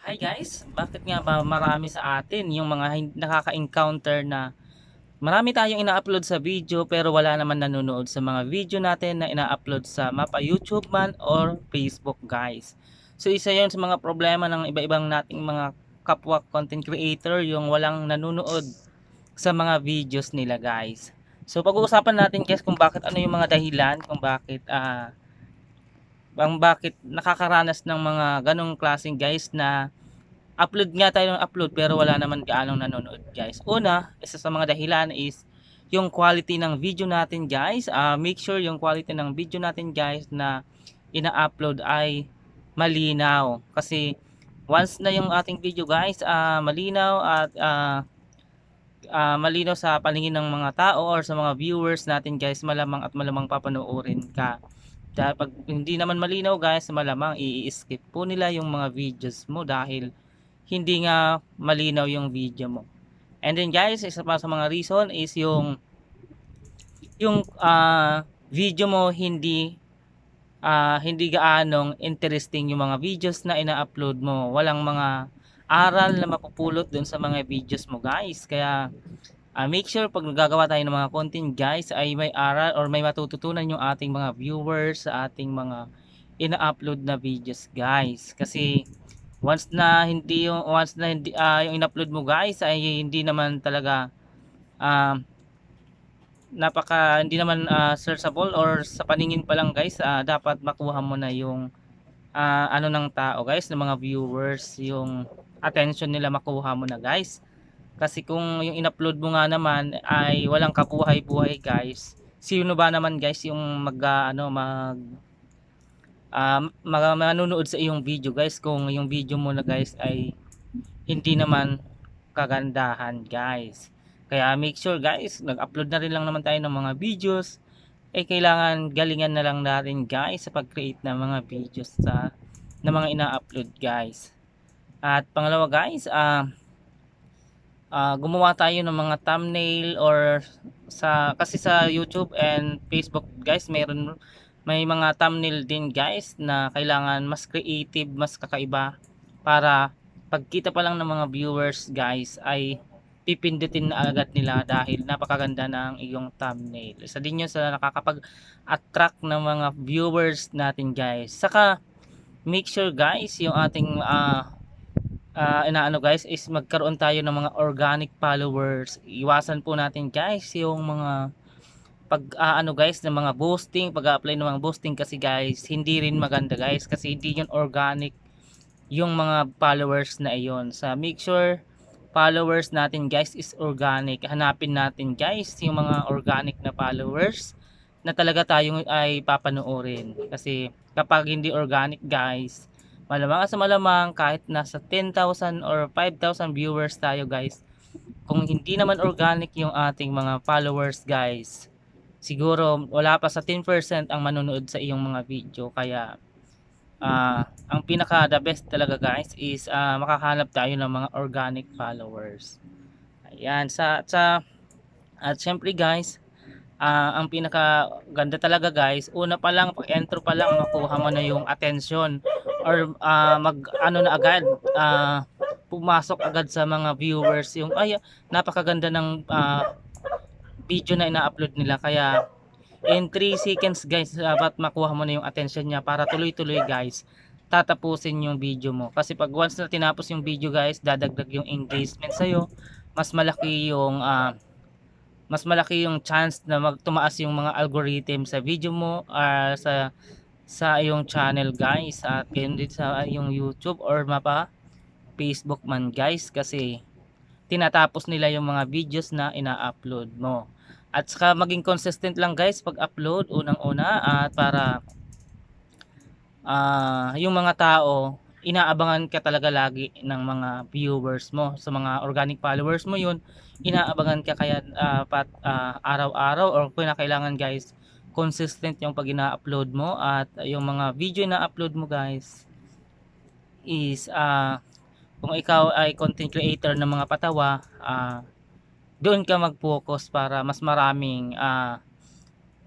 Hi guys, bakit nga ba marami sa atin yung mga nakaka-encounter na marami tayong ina-upload sa video pero wala naman nanonood sa mga video natin na ina-upload sa mapa YouTube man or Facebook guys. So isa yon sa mga problema ng iba-ibang nating mga kapwa content creator yung walang nanonood sa mga videos nila guys. So pag-uusapan natin guys kung bakit ano yung mga dahilan kung bakit ah ang bakit nakakaranas ng mga ganong klaseng guys na upload nga tayo ng upload pero wala naman gaanong nanonood guys. Una, isa sa mga dahilan is yung quality ng video natin guys. Ah, make sure yung quality ng video natin guys na ina-upload ay malinaw. Kasi once na yung ating video guys ah, malinaw at ah, ah, malinaw sa paningin ng mga tao or sa mga viewers natin guys, malamang at malamang papanoorin ka. Dahil pag hindi naman malinaw guys, malamang i-skip po nila yung mga videos mo dahil hindi nga malinaw yung video mo. And then guys, isa pa sa mga reason is yung yung ah, video mo hindi ah, hindi gaanong interesting yung mga videos na ina-upload mo. Walang mga aral na mapupulot dun sa mga videos mo guys. Kaya ah, make sure pag nagagawa tayo ng mga content guys ay may aral or may matututunan yung ating mga viewers sa ating mga ina-upload na videos guys. Kasi once na hindi yung once na hindi ah, yung in-upload mo guys ay hindi naman talaga ah, napaka hindi naman ah, searchable or sa paningin pa lang guys ah, dapat makuha mo na yung ah, ano ng tao guys ng mga viewers yung attention nila makuha mo na guys kasi kung yung in-upload mo nga naman ay walang kabuhay-buhay guys sino ba naman guys yung mag ah, ano mag um, mga manonood sa iyong video guys kung yung video mo na guys ay hindi naman kagandahan guys. Kaya make sure guys nag-upload na rin lang naman tayo ng mga videos. Eh kailangan galingan na lang natin guys sa pag-create ng mga videos sa na mga ina-upload guys. At pangalawa guys ah ah, gumawa tayo ng mga thumbnail or sa kasi sa YouTube and Facebook guys meron may mga thumbnail din guys na kailangan mas creative, mas kakaiba para pagkita pa lang ng mga viewers guys ay pipindutin na agad nila dahil napakaganda ng iyong thumbnail. Isa din yun sa nakakapag-attract ng mga viewers natin guys. Saka make sure guys yung ating ah ah, inaano guys is magkaroon tayo ng mga organic followers. Iwasan po natin guys yung mga pag ah, ano guys ng mga boosting, pag-apply ng mga boosting kasi guys, hindi rin maganda guys kasi hindi yun organic yung mga followers na iyon. Sa make sure followers natin guys is organic. Hanapin natin guys yung mga organic na followers na talaga tayong ay papanoorin. Kasi kapag hindi organic guys, malamang sa malamang kahit nasa 10,000 or 5,000 viewers tayo guys, kung hindi naman organic yung ating mga followers guys, siguro wala pa sa 10% ang manonood sa iyong mga video. Kaya ah ang pinaka the best talaga guys is ah, makahanap tayo ng mga organic followers. Ayan sa sa at syempre guys ah, ang pinaka ganda talaga guys una pa lang pag intro pa lang makuha mo na yung attention or ah, mag ano na agad ah, pumasok agad sa mga viewers yung ay napakaganda ng ah, video na ina-upload nila kaya in 3 seconds guys dapat makuha mo na yung attention niya para tuloy-tuloy guys tatapusin yung video mo. Kasi pag once na tinapos yung video guys dadagdag yung engagement sa'yo mas malaki yung ah, mas malaki yung chance na magtumaas yung mga algorithm sa video mo ah, sa sa iyong channel guys at gayon din sa yung YouTube or mapa Facebook man guys kasi tinatapos nila yung mga videos na ina-upload mo. At saka maging consistent lang guys pag upload unang-una at para ah yung mga tao inaabangan ka talaga lagi ng mga viewers mo. Sa mga organic followers mo yun inaabangan ka kaya ah, pat, ah, araw-araw or kung kailangan guys consistent yung pag ina-upload mo at yung mga video na upload mo guys is ah kung ikaw ay content creator ng mga patawa ah doon ka mag-focus para mas maraming ah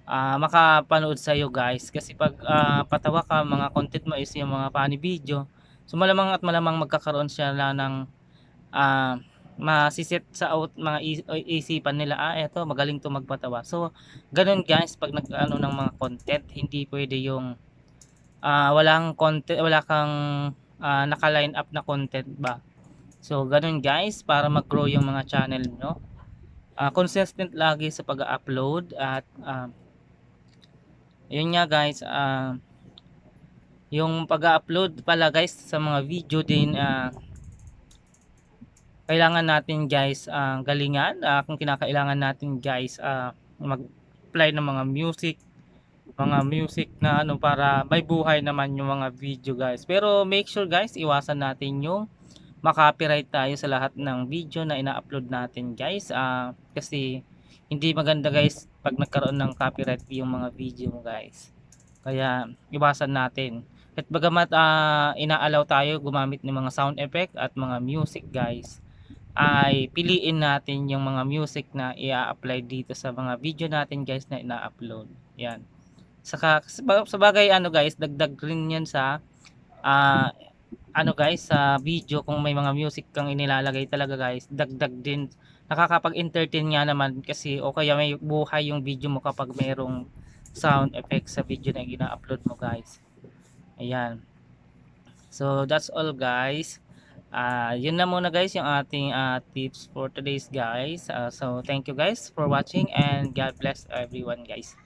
ah, makapanood sa iyo guys. Kasi pag ah, patawa ka mga content mo is yung mga funny video. So malamang at malamang magkakaroon siya ng ah masiset sa out mga isipan nila ah eto magaling to magpatawa. So ganun guys pag nag-ano ng mga content hindi pwede yung ah walang content wala kang ah, naka-line up na content ba. So ganun guys para mag-grow yung mga channel nyo. Ah, consistent lagi sa pag-upload at ah, yun nga guys ah yung pag-upload pala guys sa mga video din ah, kailangan natin guys ah, galingan. Ah, kung kinakailangan natin guys ah, mag-apply ng mga music mga music na ano para may buhay naman yung mga video guys. Pero make sure guys iwasan natin yung makopyright tayo sa lahat ng video na ina-upload natin guys. Ah, kasi hindi maganda guys pag nagkaroon ng copyright yung mga video mo guys. Kaya iwasan natin. At bagamat ah, inaalaw tayo gumamit ng mga sound effect at mga music guys ay piliin natin yung mga music na i-apply dito sa mga video natin guys na ina-upload. Yan. Saka sa bagay ano guys dagdag rin yan sa ah, ano guys sa video kung may mga music kang inilalagay talaga guys dagdag din. Nakakapag-entertain nga naman kasi o kaya may buhay yung video mo kapag mayroong sound effects sa video na ina-upload mo guys. Ayan. So that's all guys Ah, yun na muna guys yung ating ah, tips for today's guys. Ah, so thank you guys for watching and God bless everyone guys